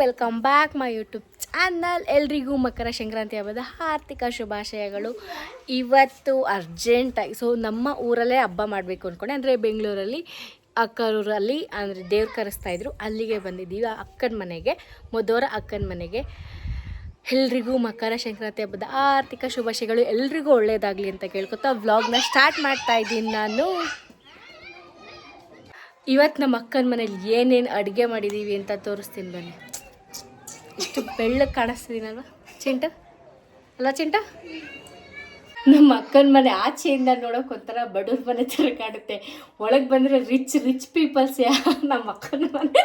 Welcome back my YouTube channel ಎಲ್ರಿಗೂ ಮಕರ ಸಂಕ್ರಾಂತಿ ಹಬ್ಬದ ಆರ್ಥಿಕ ಶುಭಾಶಯಗಳು. ಇವತ್ತು ಅರ್ಜೆಂಟಾಗಿ ಸೊ ನಮ್ಮ ಊರಲ್ಲೇ ಹಬ್ಬ ಮಾಡಬೇಕು ಅಂದ್ಕೊಂಡೆ ಅಂದರೆ ಬೆಂಗಳೂರಲ್ಲಿ, ಅಕ್ಕರೂರಲ್ಲಿ, ಅಂದರೆ ದೇವ್ರು ಕರೆಸ್ತಾ ಇದ್ರು. ಅಲ್ಲಿಗೆ ಬಂದಿದ್ದೀವಿ ಅಕ್ಕನ ಮನೆಗೆ ಮೊದೋರ ಅಕ್ಕನ ಮನೆಗೆ. ಎಲ್ರಿಗೂ ಮಕರ ಸಂಕ್ರಾಂತಿ ಹಬ್ಬದ ಆರ್ಥಿಕ ಶುಭಾಶಯಗಳು ಎಲ್ರಿಗೂ ಒಳ್ಳೆಯದಾಗಲಿ ಅಂತ ಕೇಳ್ಕೊತಾ ವ್ಲಾಗ್ನ ಸ್ಟಾರ್ಟ್ ಮಾಡ್ತಾ ಇದ್ದೀನಿ ನಾನು. ಇವತ್ತು ನಮ್ಮ ಅಕ್ಕನ ಮನೇಲಿ ಏನೇನು ಅಡುಗೆ ಮಾಡಿದ್ದೀವಿ ಅಂತ ತೋರಿಸ್ತೀನಿ ಬನ್ನಿ. ಇಷ್ಟು ಬೆಳ್ಳಗೆ ಕಾಣಿಸ್ತಿದ್ದೀನಲ್ವ ಚಿಂಟ? ಅಲ್ಲ ಚಿಂಟ? ನಮ್ಮ ಅಕ್ಕನ ಮನೆ ಆಚೆಯಿಂದ ನೋಡೋಕೆ ಒಂಥರ ಬಡವ್ರ ಮನೆ ಥರ ಕಾಣುತ್ತೆ. ಒಳಗೆ ಬಂದರೆ ರಿಚ್ ರಿಚ್ ಪೀಪಲ್ಸ್ ಯಾ ನಮ್ಮ ಅಕ್ಕನ ಮನೆ.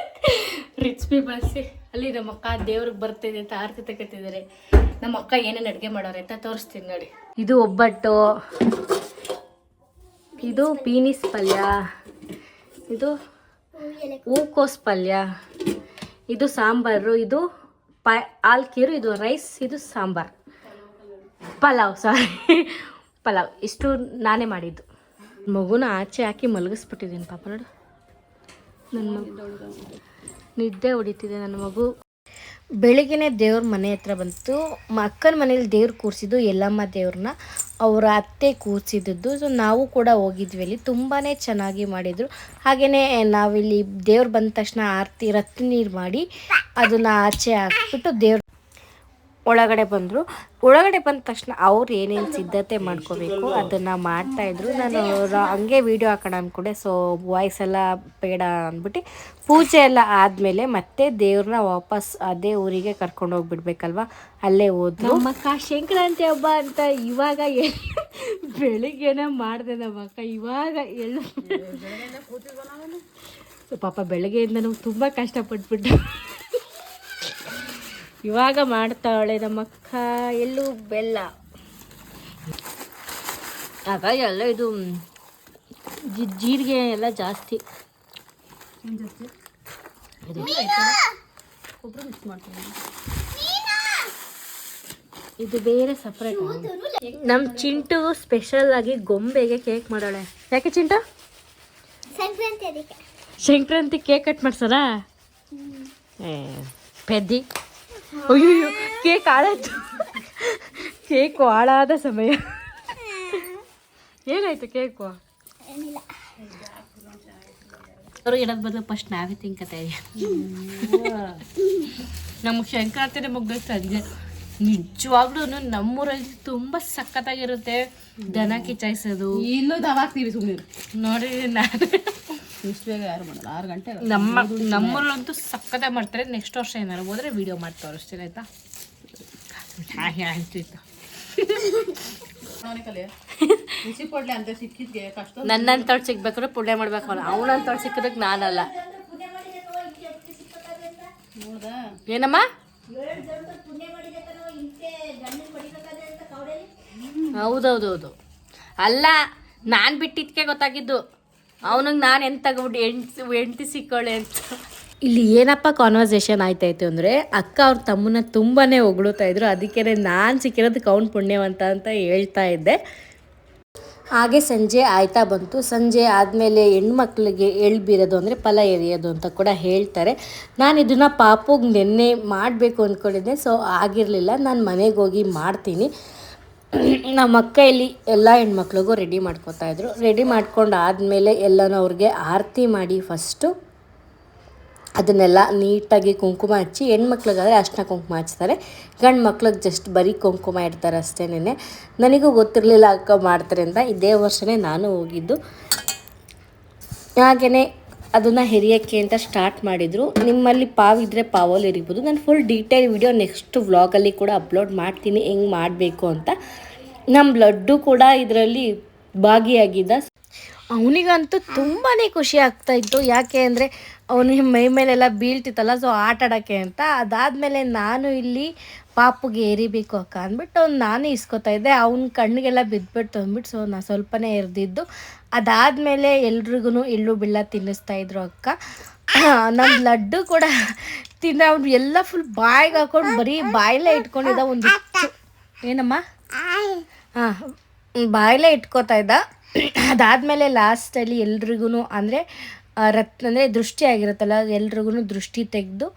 ರಿಚ್ ಪೀಪಲ್ಸ್ ಅಲ್ಲಿ ನಮ್ಮ ಅಕ್ಕ ದೇವ್ರಿಗೆ ಬರ್ತಿದೆ ಅಂತ ಆರತಿ ತಗೋತಿದ್ದಾರೆ. ನಮ್ಮ ಅಕ್ಕ ಏನೇನು ಅಡುಗೆ ಮಾಡೋರೆ ಅಂತ ತೋರಿಸ್ತೀನಿ ನೋಡಿ. ಇದು ಒಬ್ಬಟ್ಟು. ಇದು ಪೀನಿಸ್ ಪಲ್ಯ. ಇದು ಹೂಕೋಸ್ ಪಲ್ಯ. ಇದು ಸಾಂಬಾರು. ಇದು ಪ ಆಲ್ಕೀರು ಇದು ರೈಸ್ ಇದು ಸಾಂಬಾರ್. ಪಲಾವ್ ಸಾರಿ ಪಲಾವ್, ಇಷ್ಟು ನಾನೇ ಮಾಡಿದ್ದು. ಮಗುನ ಆಚೆ ಹಾಕಿ ಮಲಗಿಸ್ಬಿಟ್ಟಿದ್ದೀನಿ, ಪಾಪ ನೋಡು. ನನ್ನ ಮಗು ನಿದ್ದೆ ಹೊಡಿತಿದೆ ನನ್ನ ಮಗು. ಬೆಳಿಗ್ಗೆ ದೇವ್ರ ಮನೆ ಹತ್ರ ಬಂತು. ಅಕ್ಕನ ಮನೇಲಿ ದೇವ್ರು ಕೂರಿಸಿದ್ದು ಎಲ್ಲಮ್ಮ ದೇವ್ರನ್ನ ಅವರ ಅತ್ತೆ ಕೂರಿಸಿದ್ದು ಸೊ ನಾವು ಕೂಡ ಹೋಗಿದ್ವಿ ಅಲ್ಲಿ. ತುಂಬಾ ಚೆನ್ನಾಗಿ ಮಾಡಿದರು. ಹಾಗೆಯೇ ನಾವಿಲ್ಲಿ ದೇವ್ರು ಬಂದ ತಕ್ಷಣ ಆರತಿ ರತ್ನ ನೀರು ಮಾಡಿ ಅದನ್ನು ಆಚೆ ಹಾಕ್ಬಿಟ್ಟು ದೇವ್ರ ಒಳಗಡೆ ಬಂದರು. ಒಳಗಡೆ ಬಂದ ತಕ್ಷಣ ಅವ್ರು ಏನೇನು ಸಿದ್ಧತೆ ಮಾಡ್ಕೋಬೇಕು ಅದನ್ನು ಮಾಡ್ತಾಯಿದ್ರು ನಾನು ಅವರು ಹಂಗೆ ವೀಡಿಯೋ ಹಾಕೋಣ ಅಂದ್ಕೊಂಡೆ ಸೊ ವಾಯ್ಸ್ ಎಲ್ಲ ಬೇಡ ಅಂದ್ಬಿಟ್ಟು ಪೂಜೆ ಎಲ್ಲ ಆದಮೇಲೆ ಮತ್ತೆ ದೇವ್ರನ್ನ ವಾಪಸ್ ಅದೇ ಊರಿಗೆ ಕರ್ಕೊಂಡು ಹೋಗ್ಬಿಡ್ಬೇಕಲ್ವ? ಅಲ್ಲೇ ಹೋದ್ರು. ನಮ್ಮಕ್ಕ ಸಂಕ್ರಾಂತಿ ಹಬ್ಬ ಅಂತ ಇವಾಗ ಬೆಳಿಗ್ಗೆನ ಮಾಡಿದೆ ನಮ್ಮಕ್ಕ ಇವಾಗ ಎಲ್ಲ ಸೊ ಪಾಪ ಬೆಳಗ್ಗೆಯಿಂದ ನಾವು ತುಂಬ ಕಷ್ಟಪಟ್ಬಿಟ್ಟು ಇವಾಗ ಮಾಡ್ತಾವಳೆ ನಮ್ಮಕ್ಕ ಎಲ್ಲೂ ಬೆಲ್ಲ. ಆಗ ಎಲ್ಲ ಇದು ಜಿ- ಜೀರಿಗೆ ಎಲ್ಲ ಜಾಸ್ತಿ. ಇದು. ಇದು ಬೇರೆ ಸಪ್ರೇಟ್ ನಮ್ಮ ಚಿಂಟು ಸ್ಪೆಷಲ್ ಆಗಿ ಗೊಂಬೆಗೆ ಕೇಕ್ ಮಾಡೋಳೆ ಯಾಕೆ ಚಿಂಟು? ಸಂಕ್ರಾಂತಿ ಕೇಕ್ ಕಟ್ ಮಾಡ್ಸಾರ ಏ ಪೆದ್ದಿ. ಅಯ್ಯೋ ಕೇಕ್ ಹಾಳಾಯ್ತು ಕೇಕು ಹಾಳಾದ ಸಮಯ ಏನಾಯ್ತು ಕೇಕು ಏನಿಲ್ಲ ಅವ್ರು ಇಡೋದ್ ಬದಲು ಫಸ್ಟ್ ನಾವೇ ತಿನ್ಕತಾ ನಮಗೆ ಸಂಕ್ರಾಂತಿನೇ ಮುಗ್ದೋಯ್ತು ಸಂಜೆ ನಿಜವಾಗ್ಲೂ ನಮ್ಮೂರಲ್ಲಿ ತುಂಬ ಸಖತ್ತಾಗಿರುತ್ತೆ. ದನ ಕಿಚಾಯಿಸೋದು ಇಲ್ಲೂ ದವಾಗ್ತೀವಿ ಸುಮ್ಮನೆ ನೋಡಿ ನಾನು. ಇಷ್ಟು ಬೇಗ ಯಾರು ಮಾಡಲ್ಲ ಆರು ಗಂಟೆ ನಮ್ಮ ನಮ್ಮೂರಲ್ಲಂತೂ ಸಖತ್ತಾಗಿ ಮಾಡ್ತಾರೆ. ನೆಕ್ಸ್ಟ್ ವರ್ಷ ಏನಾರು ಹೋದ್ರೆ ವಿಡಿಯೋ ಮಾಡಿ ತೋರಿಸ್ತೀನಿ ಆಯ್ತಾ? ಆಯ್ತು ಕಷ್ಟ ನನ್ನಂತವ್ಳು ಸಿಗ್ಬೇಕಾದ್ರೆ ಪುಣ್ಯ ಮಾಡ್ಬೇಕು ಅವನು ತೋಟ ಸಿಕ್ಕಿದಕ್ಕೆ ನಾನಲ್ಲ. ಏನಮ್ಮ? ಹೌದೌದೌದು. ಅಲ್ಲ, ನಾನು ಬಿಟ್ಟಿದ್ಕೆ ಗೊತ್ತಾಗಿದ್ದು. ಅವನಿಗೆ ನಾನು ಎಂತ ಎಂಟು, ಎಂಟಿ ಸಿಕ್ಕೊಳ್ಳೆ ಅಂತ. ಇಲ್ಲಿ ಏನಪ್ಪ ಕಾನ್ವರ್ಸೇಷನ್ ಆಯ್ತಾಯ್ತು ಅಂದರೆ, ಅಕ್ಕ ಅವ್ರ ತಮ್ಮನ್ನ ತುಂಬಾ ಹೊಗಳುತ್ತಾ ಇದ್ರು. ಅದಕ್ಕೆ ನಾನು ಸಿಕ್ಕಿರೋದು ಅವ್ನು ಪುಣ್ಯವಂತ ಅಂತ ಹೇಳ್ತಾ ಇದ್ದೆ. ಹಾಗೆ ಸಂಜೆ ಆಯ್ತಾ ಬಂತು. ಸಂಜೆ ಆದಮೇಲೆ ಹೆಣ್ಮಕ್ಳಿಗೆ ಎಳ್ಬಿರೋದು ಬೀರೋದು ಅಂದರೆ ಫಲ ಎರಿಯೋದು ಅಂತ ಕೂಡ ಹೇಳ್ತಾರೆ. ನಾನು ಇದನ್ನು ಪಾಪುಗೆ ನೆನ್ನೆ ಮಾಡಬೇಕು ಅಂದ್ಕೊಂಡಿದ್ದೆ ಸೊ ಆಗಿರಲಿಲ್ಲ. ನಾನು ಮನೆಗೆ ಹೋಗಿ ಮಾಡ್ತೀನಿ. ನಮ್ಮ ಅಕ್ಕ ಇಲ್ಲಿ ಎಲ್ಲ ಹೆಣ್ಮಕ್ಳಿಗೂ ರೆಡಿ ಮಾಡ್ಕೊತಾ ಇದ್ರು. ರೆಡಿ ಮಾಡ್ಕೊಂಡು ಆದಮೇಲೆ ಎಲ್ಲನೂ ಅವ್ರಿಗೆ ಆರತಿ ಮಾಡಿ ಫಸ್ಟು ಅದನ್ನೆಲ್ಲ ನೀಟಾಗಿ ಕುಂಕುಮ ಹಚ್ಚಿ, ಹೆಣ್ಮಕ್ಳಿಗಾದ್ರೆ ಅಷ್ಟನ್ನ ಕುಂಕುಮ ಹಚ್ತಾರೆ. ಗಂಡು ಮಕ್ಳಿಗೆ ಜಸ್ಟ್ ಬರೀ ಕುಂಕುಮ ಇಡ್ತಾರೆ ಅಷ್ಟೇನೆ ನನಗೂ ಗೊತ್ತಿರಲಿಲ್ಲ ಅಕ್ಕ ಮಾಡ್ತಾರೆ ಅಂತ. ಇದೇ ವರ್ಷವೇ ನಾನು ಹೋಗಿದ್ದು. ಹಾಗೆಯೇ ಅದನ್ನು ಹೆರಿಯೋಕ್ಕೆ ಅಂತ ಸ್ಟಾರ್ಟ್ ಮಾಡಿದರು. ನಿಮ್ಮಲ್ಲಿ ಪಾವ್ ಇದ್ದರೆ ಪಾವಲ್ಲಿ ಇರಿಬೋದು. ನಾನು ಫುಲ್ ಡೀಟೇಲ್ ವಿಡಿಯೋ ನೆಕ್ಸ್ಟ್ ವ್ಲಾಗಲ್ಲಿ ಕೂಡ ಅಪ್ಲೋಡ್ ಮಾಡ್ತೀನಿ, ಹೆಂಗ್ ಮಾಡಬೇಕು ಅಂತ. ನಮ್ಮ ಬ್ಲಡ್ಡು ಕೂಡ ಇದರಲ್ಲಿ ಭಾಗಿಯಾಗಿದ್ದ ಅವನಿಗಂತೂ ತುಂಬಾ ಖುಷಿ ಆಗ್ತಾ ಇತ್ತು. ಯಾಕೆ ಅಂದರೆ ಅವನಿಗೆ ಮೈ ಮೇಲೆಲ್ಲ ಬೀಳ್ತಿತ್ತಲ್ಲ ಸೊ ಆಟ ಆಡೋಕ್ಕೆ ಅಂತ. ಅದಾದಮೇಲೆ ನಾನು ಇಲ್ಲಿ ಪಾಪುಗೆ ಏರಿಬೇಕು ಅಕ್ಕ ಅಂದ್ಬಿಟ್ಟು ಅವ್ನು ನಾನು ಇಸ್ಕೊತಾ ಇದ್ದೆ. ಅವ್ನ ಕಣ್ಣಿಗೆಲ್ಲ ಬಿದ್ದುಬಿಟ್ಟು ಅಂದ್ಬಿಟ್ಟು ಸೊ ನಾನು ಸ್ವಲ್ಪನೇ ಎರೆದಿದ್ದು. ಅದಾದಮೇಲೆ ಎಲ್ರಿಗೂ ಎಳ್ಳು ಬಿಳ್ಳ ತಿನ್ನಿಸ್ತಾ ಇದ್ರು ಅಕ್ಕ. ನಮ್ಮ ಲಡ್ಡು ಕೂಡ ತಿನ್ನ ಅವ್ನು ಎಲ್ಲ ಫುಲ್ ಬಾಯಿಗೆ ಹಾಕೊಂಡು ಬರೀ ಬಾಯಲ್ಲೇ ಇಟ್ಕೊಂಡಿದ್ದ. ಒಂದು ಏನಮ್ಮ? ಹಾಂ ಬಾಯಲ್ಲೇ ಇಟ್ಕೋತಾ ಇದ್ದ. ಅದಾದಮೇಲೆ ಲಾಸ್ಟಲ್ಲಿ ಎಲ್ರಿಗೂ ಅಂದರೆ ರತ್ನ ಅಂದರೆ ದೃಷ್ಟಿ ಆಗಿರುತ್ತಲ್ಲ ಎಲ್ರಿಗೂ ದೃಷ್ಟಿ ತೆಗೆದು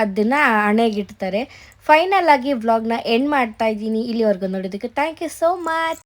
ಅದನ್ನು ಹಣೆಗಿಡ್ತಾರೆ ಫೈನಲ್ ಆಗಿ ವ್ಲಾಗ್ನ ಎಂಡ್ ಮಾಡ್ತಾ ಇದ್ದೀನಿ ಇಲ್ಲಿವರೆಗೂ ನೋಡೋದಕ್ಕೆ ಥ್ಯಾಂಕ್ ಯು ಸೋ ಮಚ್